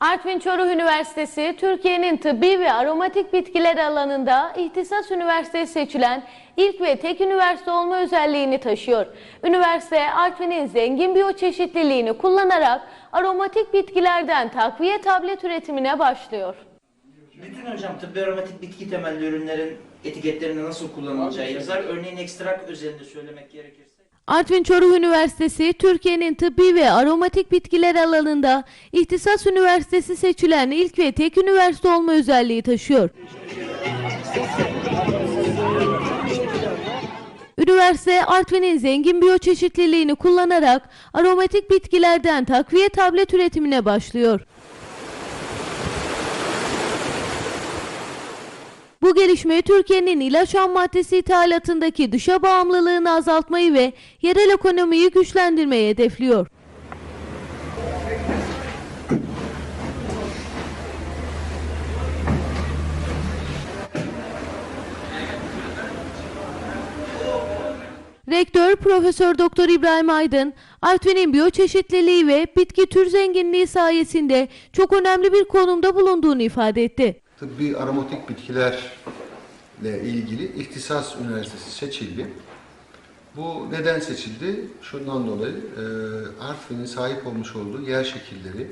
Artvin Çoruh Üniversitesi, Türkiye'nin tıbbi ve aromatik bitkiler alanında ihtisas üniversitesi seçilen ilk ve tek üniversite olma özelliğini taşıyor. Üniversite, Artvin'in zengin biyoçeşitliliğini kullanarak aromatik bitkilerden takviye tablet üretimine başlıyor. Bütün hocam tıbbi aromatik bitki temelli ürünlerin etiketlerinde nasıl kullanılacağı yazar. Örneğin ekstrak özelinde söylemek gerekirse. Artvin Çoruh Üniversitesi, Türkiye'nin tıbbi ve aromatik bitkiler alanında ihtisas üniversitesi seçilen ilk ve tek üniversite olma özelliği taşıyor. Üniversite, Artvin'in zengin biyoçeşitliliğini kullanarak aromatik bitkilerden takviye tablet üretimine başlıyor. Bu gelişme Türkiye'nin ilaç ham maddesi ithalatındaki dışa bağımlılığını azaltmayı ve yerel ekonomiyi güçlendirmeyi hedefliyor. Rektör Profesör Doktor İbrahim Aydın, Artvin'in biyoçeşitliliği ve bitki tür zenginliği sayesinde çok önemli bir konumda bulunduğunu ifade etti. Tıbbi aromatik bitkilerle ilgili İhtisas Üniversitesi seçildi. Bu neden seçildi? Şundan dolayı e, Artvin'in sahip olmuş olduğu yer şekilleri,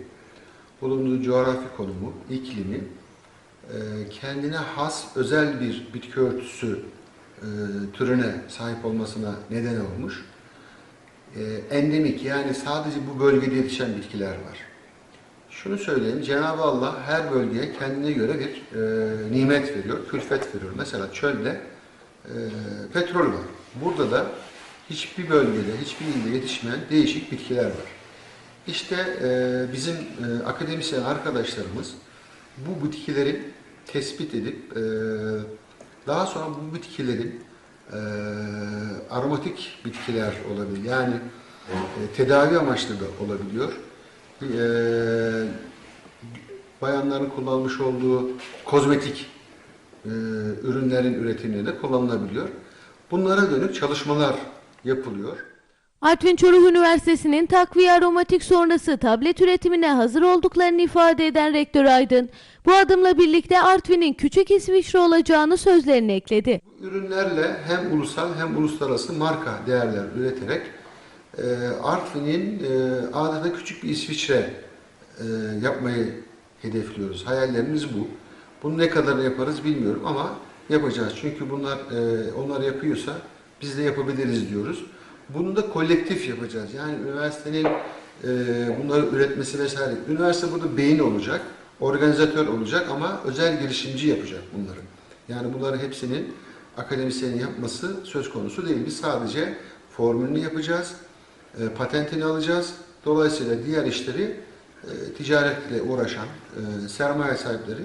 bulunduğu coğrafi konumu, iklimi, e, kendine has özel bir bitki örtüsü e, türüne sahip olmasına neden olmuş. Endemik yani sadece bu bölgede yetişen bitkiler var. Şunu söyleyeyim, Cenab-ı Allah her bölgeye kendine göre bir e, nimet veriyor, külfet veriyor. Mesela çölde e, petrol var. Burada da hiçbir bölgede, hiçbir ilde yetişmeyen değişik bitkiler var. İşte e, bizim e, akademisyen arkadaşlarımız bu bitkileri tespit edip e, daha sonra bu bitkilerin e, aromatik bitkiler olabilir. Yani e, tedavi amaçlı da olabiliyor. E, bayanların kullanmış olduğu kozmetik e, ürünlerin üretiminde de kullanılabiliyor. Bunlara dönük çalışmalar yapılıyor. Artvin Çoruh Üniversitesi'nin takviye aromatik sonrası tablet üretimine hazır olduklarını ifade eden Rektör Aydın, bu adımla birlikte Artvin'in küçük İsviçre olacağını sözlerine ekledi. Bu ürünlerle hem ulusal hem uluslararası marka değerler üreterek Artvin'in e, adeta küçük bir İsviçre e, yapmayı hedefliyoruz. Hayallerimiz bu. Bunu ne kadar yaparız bilmiyorum ama yapacağız. Çünkü bunlar e, onlar yapıyorsa biz de yapabiliriz diyoruz. Bunu da kolektif yapacağız. Yani üniversitenin bunları üretmesi vesaire. Üniversite burada beyin olacak, organizatör olacak ama özel girişimci yapacak bunları. Yani bunların hepsinin akademisyenin yapması söz konusu değil. Biz sadece formülünü yapacağız, e, patentini alacağız. Dolayısıyla diğer işleri e, ticaretle uğraşan e, sermaye sahipleri